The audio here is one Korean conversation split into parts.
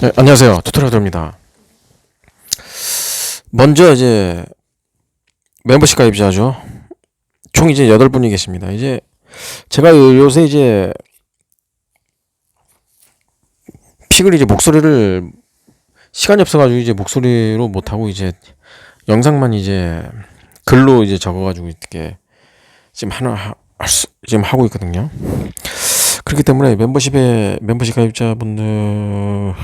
네, 안녕하세요. 투토리얼입니다. 먼저 이제 멤버십 가입자죠. 총 이제 8분이 계십니다. 이제 제가 요- 요새 이제 픽을 이제 목소리를 시간이 없어가지고 이제 목소리로 못하고 이제 영상만 이제 글로 이제 적어가지고 이렇게 지금 하나 하- 할 수- 지금 하고 있거든요. 그렇기 때문에 멤버십에 멤버십 가입자분들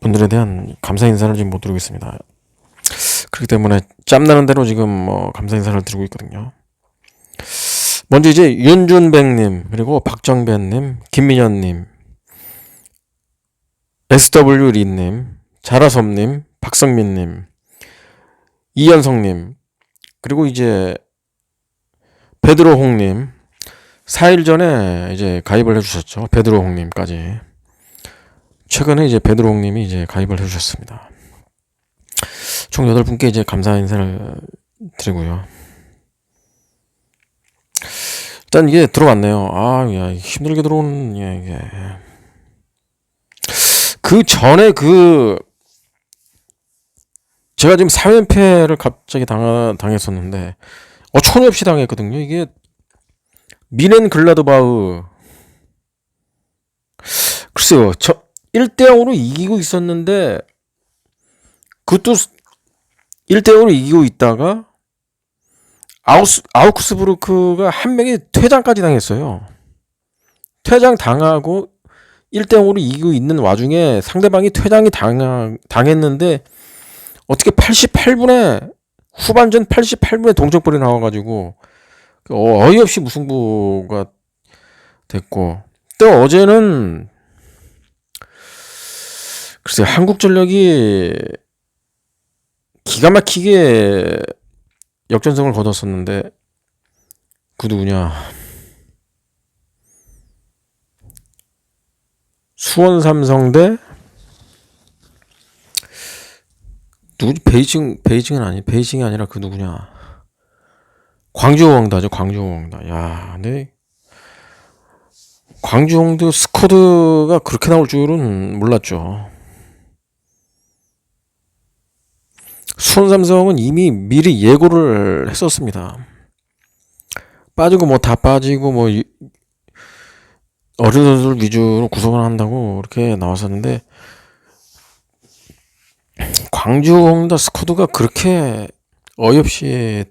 분들에 대한 감사 인사를 지금 못 드리고 있습니다. 그렇기 때문에 짬나는 대로 지금 뭐 감사 인사를 드리고 있거든요. 먼저 이제 윤준백님 그리고 박정배님, 김민현님, SW 리님, 자라섭님, 박성민님, 이현성님 그리고 이제 베드로 홍님 4일 전에 이제 가입을 해주셨죠. 베드로 홍님까지. 최근에 이제 베드로 홍님이 이제 가입을 해주셨습니다. 총 8분께 이제 감사 인사를 드리고요. 일단 이게 들어왔네요. 아, 야, 힘들게 들어오는, 예, 이게. 그 전에 그, 제가 지금 사연패를 갑자기 당, 당했었는데, 어처구니 없이 당했거든요. 이게, 미넨 글라드바흐. 글쎄요, 저, 1대 0으로 이기고 있었는데, 그것도 1대 0으로 이기고 있다가, 아우스, 아우크스부르크가 한 명이 퇴장까지 당했어요. 퇴장 당하고 1대 0으로 이기고 있는 와중에 상대방이 퇴장이 당, 당했는데, 어떻게 88분에, 후반전 88분에 동점골이 나와 가지고, 그 어- 어이없이 무승부가 됐고, 또 어제는, 글쎄 한국전력이 기가 막히게 역전승을 거뒀었는데 그 누구냐? 수원 삼성 대 누구지 베이징 베이징은 아니 베이징이 아니라 그 누구냐 광주 왕다죠 광주 왕다 야 근데 광주 왕도 스쿼드가 그렇게 나올 줄은 몰랐죠. 수원 삼성은 이미 미리 예고를 했었습니다. 빠지고 뭐 다 빠지고 뭐 유- 어린 선수를 위주로 구성을 한다고 이렇게 나왔었는데 광주 홍다 스쿼드가 그렇게 어이없이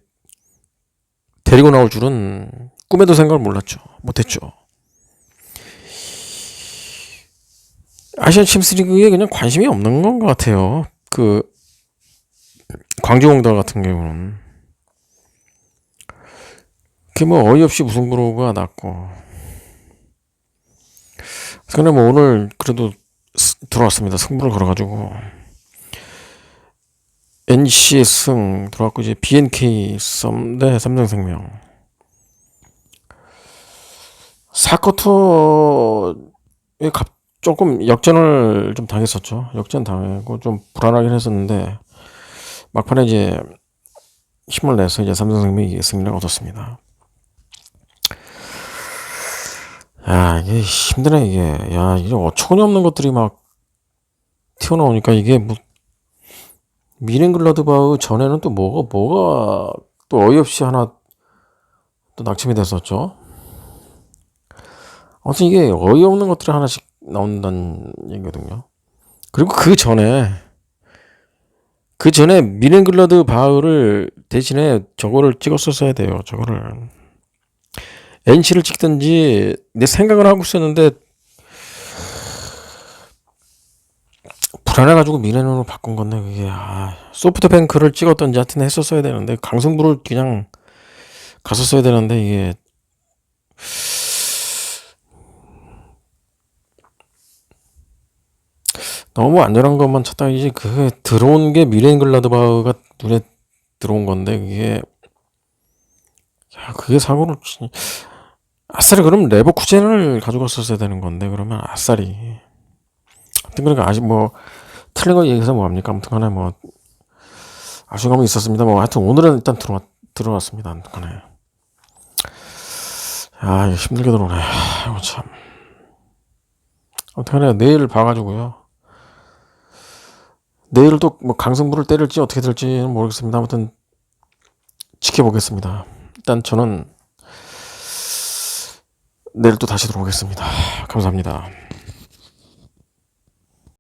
데리고 나올 줄은 꿈에도 생각을 몰랐죠. 못했죠. 아시안 챔스리그에 그냥 관심이 없는 건 것 같아요. 그 광주 홍다 같은 경우는 그게 뭐 어이없이 무승부가 났고 근데 뭐 오늘 그래도 스- 들어왔습니다. 승부를 걸어가지고 NC 승 들어왔고 이제 BNK 썸대 삼성생명 4쿼터에 갑 조금 역전을 좀 당했었죠. 역전 당하고 좀 불안하긴 했었는데 막판에 이제 힘을 내서 이제 삼성생명이 승리를 얻었습니다. 야 이게 힘드네 이게 야 이게 어처구니 없는 것들이 막 튀어나오니까 이게 뭐 미넨글라드바흐 전에는 또 뭐가 뭐가 또 어이없이 하나 또 낙점이 됐었죠. 아무튼 이게 어이없는 것들이 하나씩 나온다는 얘기거든요. 그리고 그 전에 그 전에 미넨글라드 바흐를 대신에 저거를 찍었었어야 돼요. 저거를 NC를 찍든지 내 생각을 하고 있었는데 불안해가지고 미넨으로 바꾼 건데 그게 아, 소프트뱅크를 찍었던지 하여튼 했었어야 되는데 강승부를 그냥 갔었어야 되는데 이게. 너무 안전한 것만 찾다가 이제 그 들어온 게 미렌글라드바흐가 눈에 들어온 건데 그게. 야 그게 사고를 치- 아싸리 그럼 레버쿠젠을 가져갔었어야 되는 건데 그러면 아싸리. 아무튼 그러니까 아직 뭐 틀린 거 얘기해서 뭐합니까 아무튼 간에 뭐 아쉬운 감이 있었습니다 뭐 하여튼 오늘은 일단 들어왔 들어왔습니다 아무튼 간에 아 이거 힘들게 들어오네 아이고 참 어떡하냐 내일 봐가지고요. 내일 또 뭐 강승부를 때릴지 어떻게 될지는 모르겠습니다. 아무튼 지켜보겠습니다. 일단 저는 내일 또 다시 들어오겠습니다. 감사합니다.